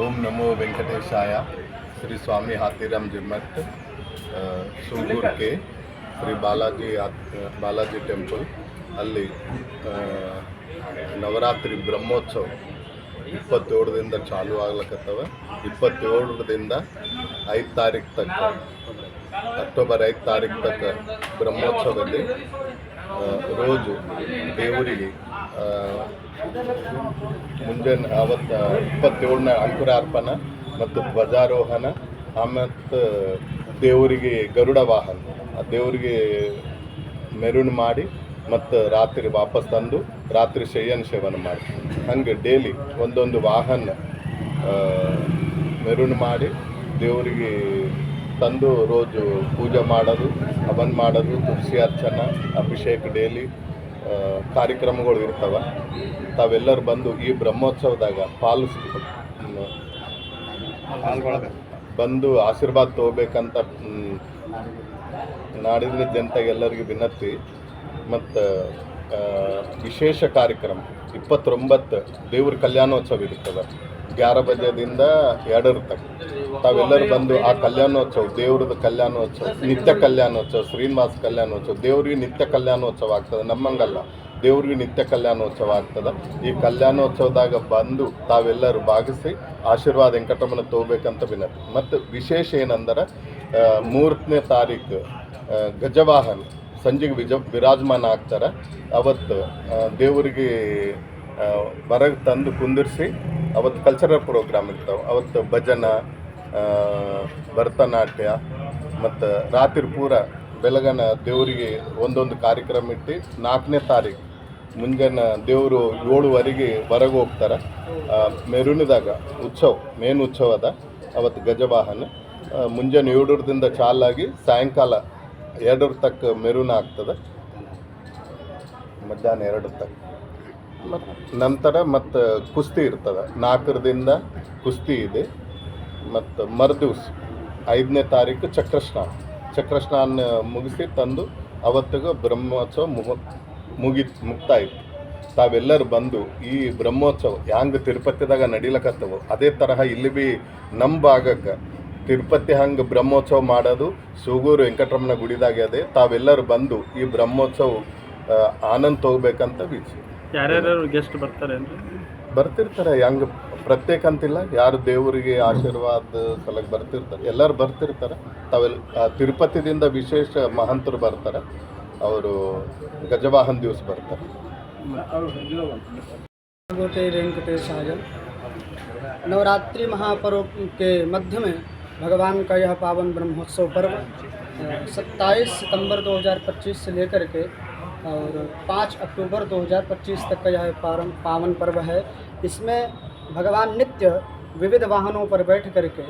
ಓಂ ನಮೋ ವೆಂಕಟೇಶಾಯ. ಶ್ರೀ ಸ್ವಾಮಿ ಹಾತಿರಾಮ್ ಜಿಮ್ಮಟ್ ಸೂಗೂರ್ ಕೆ ಶ್ರೀ ಬಾಲಾಜಿ ಬಾಲಾಜಿ ಟೆಂಪಲ್, ಅಲ್ಲಿ ನವರಾತ್ರಿ ಬ್ರಹ್ಮೋತ್ಸವ ಇಪ್ಪತ್ತೇಳರಿಂದ ಚಾಲು ಆಗ್ಲಕತ್ತವ. ಇಪ್ಪತ್ತೇಳರಿಂದ ಐದು ತಾರೀಕು ತನಕ ಅಕ್ಟೋಬರ್ ಐದು ತಾರೀಕು ತಕ್ಕ ಬ್ರಹ್ಮೋತ್ಸವದಲ್ಲಿ ರೋಜು ದೇವರಿಗೆ ಮುಂಜಾನೆ ಅವತ್ತು ಇಪ್ಪತ್ತೇಳನೇ ಅಂಕುರಾರ್ಪಣ ಮತ್ತು ಧ್ವಜಾರೋಹಣ ಮತ್ತು ದೇವರಿಗೆ ಗರುಡ ವಾಹನ. ಆ ದೇವರಿಗೆ ಮೆರುಣ ಮಾಡಿ ಮತ್ತು ರಾತ್ರಿ ವಾಪಸ್ ತಂದು ರಾತ್ರಿ ಶಯನ ಸೇವನ ಮಾಡಿ ಹಂಗೆ ಡೇಲಿ ಒಂದೊಂದು ವಾಹನ ಮೆರುಣ ಮಾಡಿ ದೇವರಿಗೆ ತಂದು, ರೋಜು ಪೂಜೆ ಮಾಡೋದು ಹವನ್ ಮಾಡೋದು, ತುಳಸಿ ಅರ್ಚನ, ಅಭಿಷೇಕ ಡೈಲಿ ಕಾರ್ಯಕ್ರಮಗಳು ಇರ್ತವೆ. ತಾವೆಲ್ಲರೂ ಬಂದು ಈ ಬ್ರಹ್ಮೋತ್ಸವದಾಗ ಪಾಲಿಸ್ ಬಂದು ಆಶೀರ್ವಾದ ತಗೋಬೇಕಂತ ನಾಡಿನ ಜನತೆಗೆಲ್ಲರಿಗೂ ವಿನಂತಿ. ಮತ್ತು ವಿಶೇಷ ಕಾರ್ಯಕ್ರಮ, ಇಪ್ಪತ್ತೊಂಬತ್ತು ದೇವ್ರ ಕಲ್ಯಾಣೋತ್ಸವ ಇರ್ತದೆ. ಗ್ಯಾರ ಬಜೆದಿಂದ ಎರಡರ ತನಕ ತಾವೆಲ್ಲರೂ ಬಂದು ಆ ಕಲ್ಯಾಣೋತ್ಸವ, ದೇವ್ರದ ಕಲ್ಯಾಣೋತ್ಸವ, ನಿತ್ಯ ಕಲ್ಯಾಣೋತ್ಸವ, ಶ್ರೀನಿವಾಸ ಕಲ್ಯಾಣೋತ್ಸವ, ದೇವ್ರಿಗೆ ನಿತ್ಯ ಕಲ್ಯಾಣೋತ್ಸವ ಆಗ್ತದೆ. ನಮ್ಮಂಗಲ್ಲ. ದೇವ್ರಿಗೆ ನಿತ್ಯ ಕಲ್ಯಾಣೋತ್ಸವ ಆಗ್ತದೆ. ಈ ಕಲ್ಯಾಣೋತ್ಸವದಾಗ ಬಂದು ತಾವೆಲ್ಲರೂ ಭಾಗಿಸಿ ಆಶೀರ್ವಾದ ವೆಂಕಟಮ್ಮನ ತಗೋಬೇಕಂತ ವಿನಂತಿ. ಮತ್ತು ವಿಶೇಷ ಏನಂದ್ರೆ ಮೂರನೇ ತಾರೀಕು ಗಜವಾಹನ್. ಸಂಜೆಗೆ ವಿಜ, ವಿರಾಜಮಾನ ಆಗ್ತಾರೆ. ಅವತ್ತು ದೇವರಿಗೆ ಹೊರಗೆ ತಂದು ಕುಂದಿರಿಸಿ ಅವತ್ತು ಕಲ್ಚರಲ್ ಪ್ರೋಗ್ರಾಮ್ ಇರ್ತಾವೆ. ಅವತ್ತು ಭಜನ ಭರತನಾಟ್ಯ ಮತ್ತು ರಾತ್ರಿ ಪೂರ ಬೆಳಗನ ದೇವರಿಗೆ ಒಂದೊಂದು ಕಾರ್ಯಕ್ರಮ ಇಟ್ಟು ನಾಲ್ಕನೇ ತಾರೀಕು ಮುಂಜಾನೆ ದೇವರು ಏಳುವರೆಗೆ ಹೊರಗೆ ಹೋಗ್ತಾರೆ. ಮೆರುಣಿದಾಗ ಉತ್ಸವ ಮೇನ್ ಉತ್ಸವ ಅದ. ಅವತ್ತು ಗಜವಾಹನ. ಮುಂಜಾನೆ ಏಳರದಿಂದ ಚಾಲಾಗಿ ಸಾಯಂಕಾಲ ಎರಡರ ತಕ್ಕ ಮೆರುಣ ಆಗ್ತದೆ. ಮಧ್ಯಾಹ್ನ ಎರಡರ ತಕ್ಕ. ಮತ್ತು ನಂತರ ಮತ್ತು ಕುಸ್ತಿ ಇರ್ತದೆ. ನಾಲ್ಕರದಿಂದ ಕುಸ್ತಿ ಇದೆ. ಮತ್ತು ಮರುದಿವ್ಸ ಐದನೇ ತಾರೀಕು ಚಕ್ರಸ್ನಾನ. ಚಕ್ರಸ್ನಾನ ಮುಗಿಸಿ ತಂದು ಅವತ್ತಿಗೂ ಬ್ರಹ್ಮೋತ್ಸವ ಮುಗ ಮುಗಿ ಮುಕ್ತಾಯಿತು ತಾವೆಲ್ಲರೂ ಬಂದು ಈ ಬ್ರಹ್ಮೋತ್ಸವ ಹ್ಯಾಂಗೆ ತಿರುಪತಿದಾಗ ನಡೀಲಕತ್ತವು ಅದೇ ತರಹ ಇಲ್ಲಿ ಬಿ ನಮ್ಮ ಭಾಗಕ್ಕೆ ತಿರುಪತಿ ಹಂಗೆ ಬ್ರಹ್ಮೋತ್ಸವ ಮಾಡೋದು ಸೂಗೂರು ವೆಂಕಟರಮಣ ಗುಡಿದಾಗೆ ಅದೇ. ತಾವೆಲ್ಲರೂ ಬಂದು ಈ ಬ್ರಹ್ಮೋತ್ಸವ ಆನಂದ್ ಆನಂದ ತಗೋಬೇಕಂತ ಬೀಚ್ ಯಾರ್ಯಾರು ಗೆಸ್ಟ್ ಬರ್ತಾರೆ ಬರ್ತಿರ್ತಾರೆ ಹೆಂಗೆ ಪ್ರತ್ಯೇಕ ಅಂತಿಲ್ಲ ಯಾರು ದೇವರಿಗೆ ಆಶೀರ್ವಾದ ಸಲಕ್ ಬರ್ತಿರ್ತಾರೆ ಎಲ್ಲರೂ ಬರ್ತಿರ್ತಾರೆ ತಾವೆಲ್ಲ ಆ, ತಿರುಪತಿದಿಂದ ವಿಶೇಷ ಮಹಂತರು ಬರ್ತಾರೆ ಅವರು ಗಜವಾಹನ ದಿವಸ ಬರ್ತಾರೆ गोटे वेंकटेश साजन नवरात्रि महापर्व के मध्य में भगवान का यह पावन ब्रह्मोत्सव पर्व सत्ताईस सितंबर 2025 से लेकर के और 5 अक्टूबर 2025 तक का यह पारम पावन पर्व है इसमें भगवान नित्य विविध वाहनों पर बैठ करके,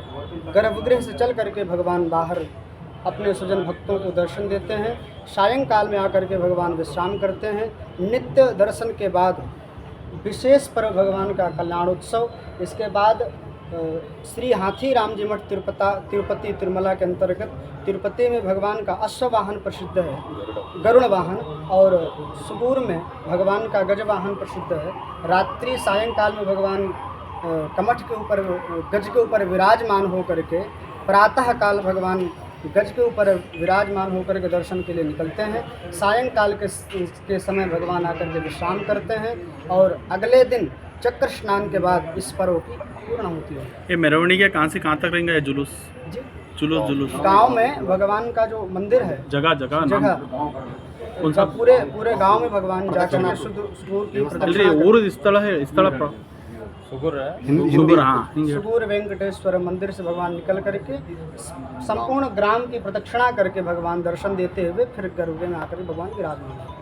गर्भगृह से चल करके भगवान बाहर अपने स्वजन भक्तों को दर्शन देते हैं। सायंकाल में आकर के भगवान विश्राम करते हैं। नित्य दर्शन के बाद विशेष पर्व भगवान का कल्याण उत्सव इसके बाद श्री हाथी राम जी मठ तिरुपता, तिरुपति तिरुमला के अंतर्गत तिरुपति में भगवान का अश्व वाहन प्रसिद्ध है। गरुण वाहन और सुबूर में भगवान का गज वाहन प्रसिद्ध है। रात्रि सायंकाल में भगवान कमठ के ऊपर गज के ऊपर विराजमान होकर के प्रातः काल भगवान गज के ऊपर विराजमान होकर के दर्शन के लिए निकलते हैं। सायंकाल के के समय भगवान आकर के विश्राम करते हैं और अगले दिन चक्र स्नान के बाद इस पर्व की पूर्ण होती है। ये मेरवणिके कहाँ से कहाँ तक रहेंगे? जुलूस? जी। जुलूस जुलूस। गाँव में भगवान का जो मंदिर है जगह जगह जगह पूरे पूरे गाँव में भगवान जाकर शुद्ध सुगूर की अल्री सुगुर हाँ हिंदी सुगूर वेंकटेश्वर मंदिर से भगवान निकल करके संपूर्ण ग्राम की प्रदक्षिणा करके भगवान दर्शन देते हुए फिर गर्भगृह में आकर भगवान विराजमान हैं।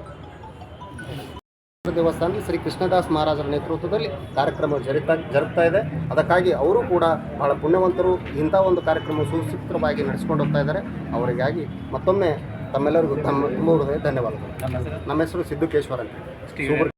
ದೇವಸ್ಥಾನದಲ್ಲಿ ಶ್ರೀ ಕೃಷ್ಣದಾಸ್ ಮಹಾರಾಜರ ನೇತೃತ್ವದಲ್ಲಿ ಕಾರ್ಯಕ್ರಮ ಜರುಗ್ತಾ ಜರುಗ್ತಾ ಇದೆ ಅದಕ್ಕಾಗಿ ಅವರು ಕೂಡ ಬಹಳ ಪುಣ್ಯವಂತರು ಇಂಥ ಒಂದು ಕಾರ್ಯಕ್ರಮ ಸುಸೂತ್ರವಾಗಿ ನಡೆಸ್ಕೊಂಡು ಹೋಗ್ತಾ ಇದ್ದಾರೆ ಅವರಿಗಾಗಿ ಮತ್ತೊಮ್ಮೆ ತಮ್ಮೆಲ್ಲರಿಗೂ ತಮ್ಮ ತುಂಬ ಹೃದಯ ಧನ್ಯವಾದಗಳು ನಮ್ಮ ಹೆಸರು ಸಿದ್ದು ಕೇಶ್ವರ್ ಅಂತ ಸೂಪರ್